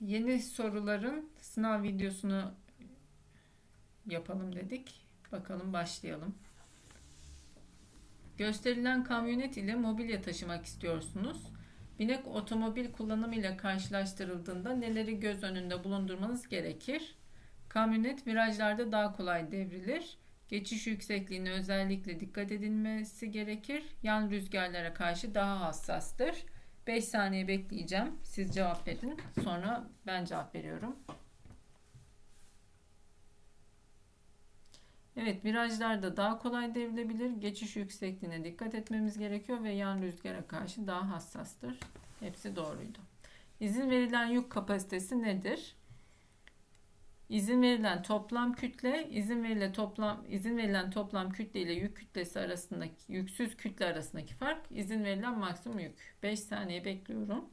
yeni soruların sınav videosunu yapalım dedik. Bakalım başlayalım. Gösterilen kamyonet ile mobilya taşımak istiyorsunuz. Binek otomobil kullanımı ile karşılaştırıldığında neleri göz önünde bulundurmanız gerekir? Kamyonet virajlarda daha kolay devrilir. Geçiş yüksekliğine özellikle dikkat edilmesi gerekir. Yan rüzgarlara karşı daha hassastır. 5 saniye bekleyeceğim. Siz cevap verin. Sonra ben cevap veriyorum. Evet virajlarda daha kolay devrilebilir. Geçiş yüksekliğine dikkat etmemiz gerekiyor ve yan rüzgara karşı daha hassastır. Hepsi doğruydu. İzin verilen yük kapasitesi nedir? İzin verilen toplam kütle, izin verilen toplam izin verilen toplam kütle ile yük kütlesi arasındaki yüksüz kütle arasındaki fark, izin verilen maksimum yük. 5 saniye bekliyorum.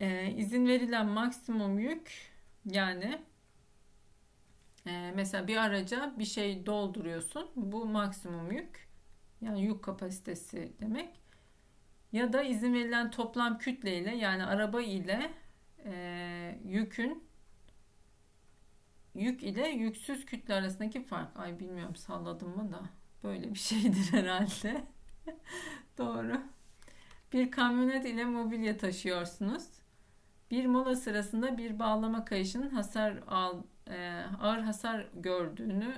Ee, izin verilen maksimum yük yani e, mesela bir araca bir şey dolduruyorsun. Bu maksimum yük. Yani yük kapasitesi demek. Ya da izin verilen toplam kütle ile yani araba ile e, yükün yük ile yüksüz kütle arasındaki fark. Ay bilmiyorum salladım mı da böyle bir şeydir herhalde. Doğru. Bir kamyonet ile mobilya taşıyorsunuz. Bir mola sırasında bir bağlama kayışının hasar al, e, ağır hasar gördüğünü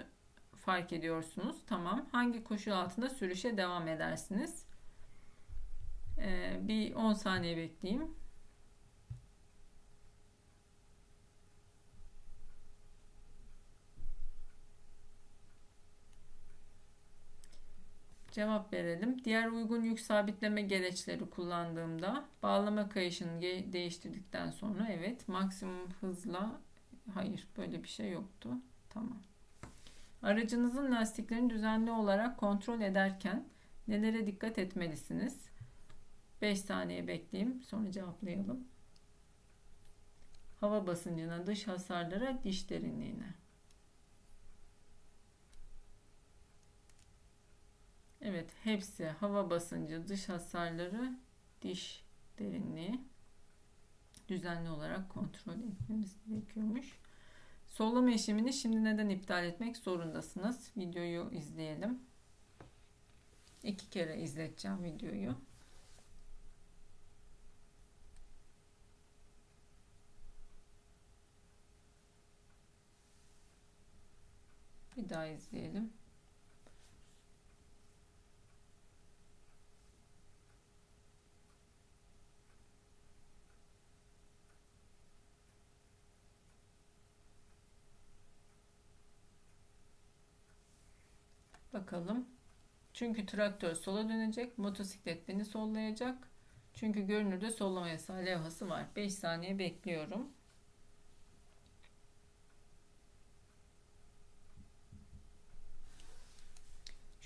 fark ediyorsunuz. Tamam. Hangi koşul altında sürüşe devam edersiniz? E, bir 10 saniye bekleyeyim. Cevap verelim. Diğer uygun yük sabitleme gereçleri kullandığımda bağlama kayışını değiştirdikten sonra evet maksimum hızla hayır böyle bir şey yoktu. Tamam. Aracınızın lastiklerini düzenli olarak kontrol ederken nelere dikkat etmelisiniz? 5 saniye bekleyeyim sonra cevaplayalım. Hava basıncına, dış hasarlara, diş derinliğine. Evet hepsi hava basıncı, dış hasarları, diş derinliği düzenli olarak kontrol etmemiz gerekiyormuş. Sollama işlemini şimdi neden iptal etmek zorundasınız? Videoyu izleyelim. İki kere izleteceğim videoyu. Bir daha izleyelim. Bakalım. Çünkü traktör sola dönecek. Motosiklet beni sollayacak. Çünkü görünürde sollama yasağı levhası var. 5 saniye bekliyorum.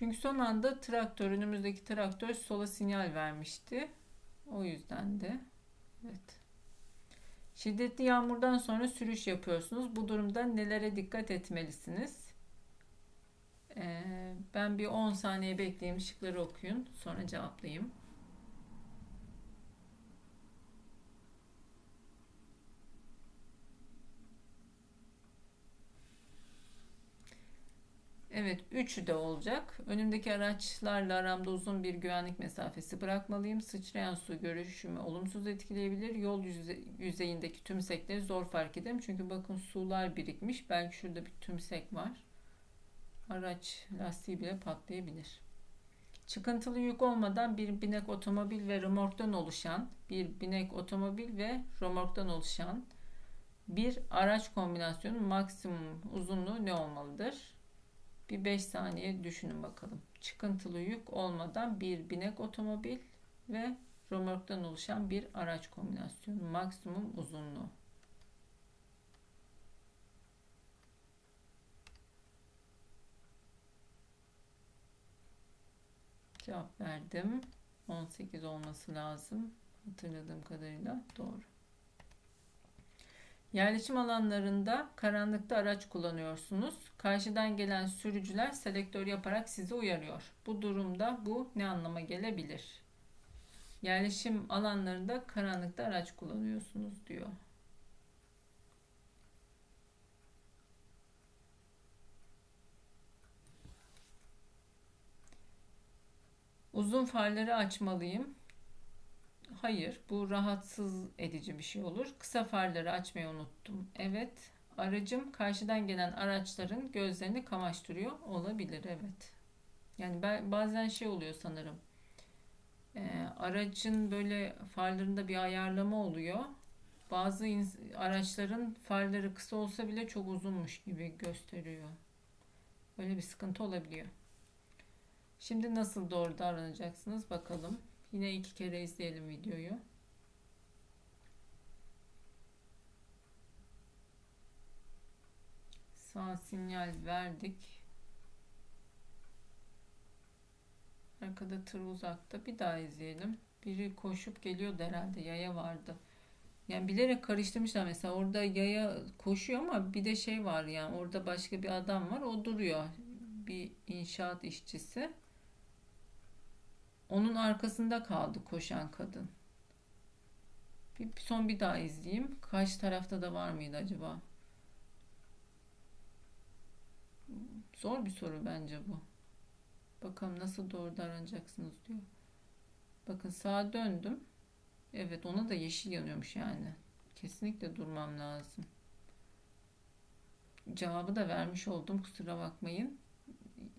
Çünkü son anda traktör, önümüzdeki traktör sola sinyal vermişti. O yüzden de. Evet. Şiddetli yağmurdan sonra sürüş yapıyorsunuz. Bu durumda nelere dikkat etmelisiniz? Ee, ben bir 10 saniye bekleyeyim. Şıkları okuyun. Sonra cevaplayayım. Evet, üçü de olacak. Önümdeki araçlarla aramda uzun bir güvenlik mesafesi bırakmalıyım. Sıçrayan su görüşümü olumsuz etkileyebilir. Yol yüze yüzeyindeki tümsekleri zor fark ederim. Çünkü bakın sular birikmiş. Belki şurada bir tümsek var araç lastiği bile patlayabilir. Çıkıntılı yük olmadan bir binek otomobil ve römorktan oluşan bir binek otomobil ve römorktan oluşan bir araç kombinasyonu maksimum uzunluğu ne olmalıdır? Bir 5 saniye düşünün bakalım. Çıkıntılı yük olmadan bir binek otomobil ve römorktan oluşan bir araç kombinasyonu maksimum uzunluğu. Cevap verdim. 18 olması lazım. Hatırladığım kadarıyla doğru. Yerleşim alanlarında karanlıkta araç kullanıyorsunuz. Karşıdan gelen sürücüler selektör yaparak sizi uyarıyor. Bu durumda bu ne anlama gelebilir? Yerleşim alanlarında karanlıkta araç kullanıyorsunuz diyor. Uzun farları açmalıyım. Hayır, bu rahatsız edici bir şey olur. Kısa farları açmayı unuttum. Evet, aracım karşıdan gelen araçların gözlerini kamaştırıyor olabilir. Evet. Yani bazen şey oluyor sanırım. Ee, aracın böyle farlarında bir ayarlama oluyor. Bazı araçların farları kısa olsa bile çok uzunmuş gibi gösteriyor. Böyle bir sıkıntı olabiliyor. Şimdi nasıl doğru davranacaksınız bakalım. Yine iki kere izleyelim videoyu. Sağ sinyal verdik. Arkada tır uzakta. Bir daha izleyelim. Biri koşup geliyordu herhalde. Yaya vardı. Yani bilerek karıştırmışlar mesela orada yaya koşuyor ama bir de şey var yani orada başka bir adam var o duruyor. Bir inşaat işçisi. Onun arkasında kaldı koşan kadın. Bir son bir daha izleyeyim. Karşı tarafta da var mıydı acaba? Zor bir soru bence bu. Bakalım nasıl doğru davranacaksınız diyor. Bakın sağa döndüm. Evet ona da yeşil yanıyormuş yani. Kesinlikle durmam lazım. Cevabı da vermiş oldum kusura bakmayın.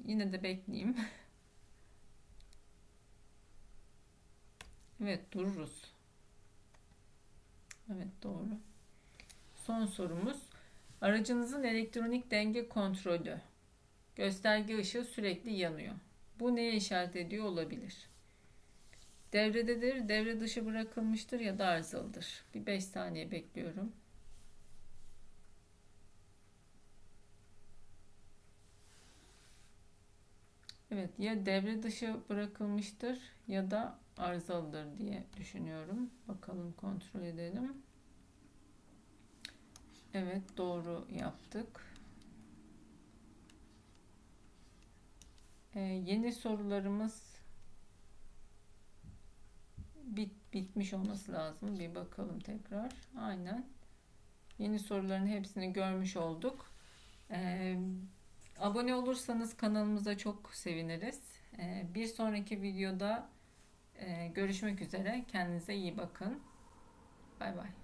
Yine de bekleyeyim. Evet dururuz. Evet doğru. Son sorumuz. Aracınızın elektronik denge kontrolü. Gösterge ışığı sürekli yanıyor. Bu neye işaret ediyor olabilir? Devrededir, devre dışı bırakılmıştır ya da arızalıdır. Bir 5 saniye bekliyorum. Evet ya devre dışı bırakılmıştır ya da arızalıdır diye düşünüyorum. Bakalım kontrol edelim. Evet doğru yaptık. Ee, yeni sorularımız bit, bitmiş olması lazım. Bir bakalım tekrar. Aynen. Yeni soruların hepsini görmüş olduk. Ee, abone olursanız kanalımıza çok seviniriz. Ee, bir sonraki videoda ee, görüşmek üzere. Kendinize iyi bakın. Bay bay.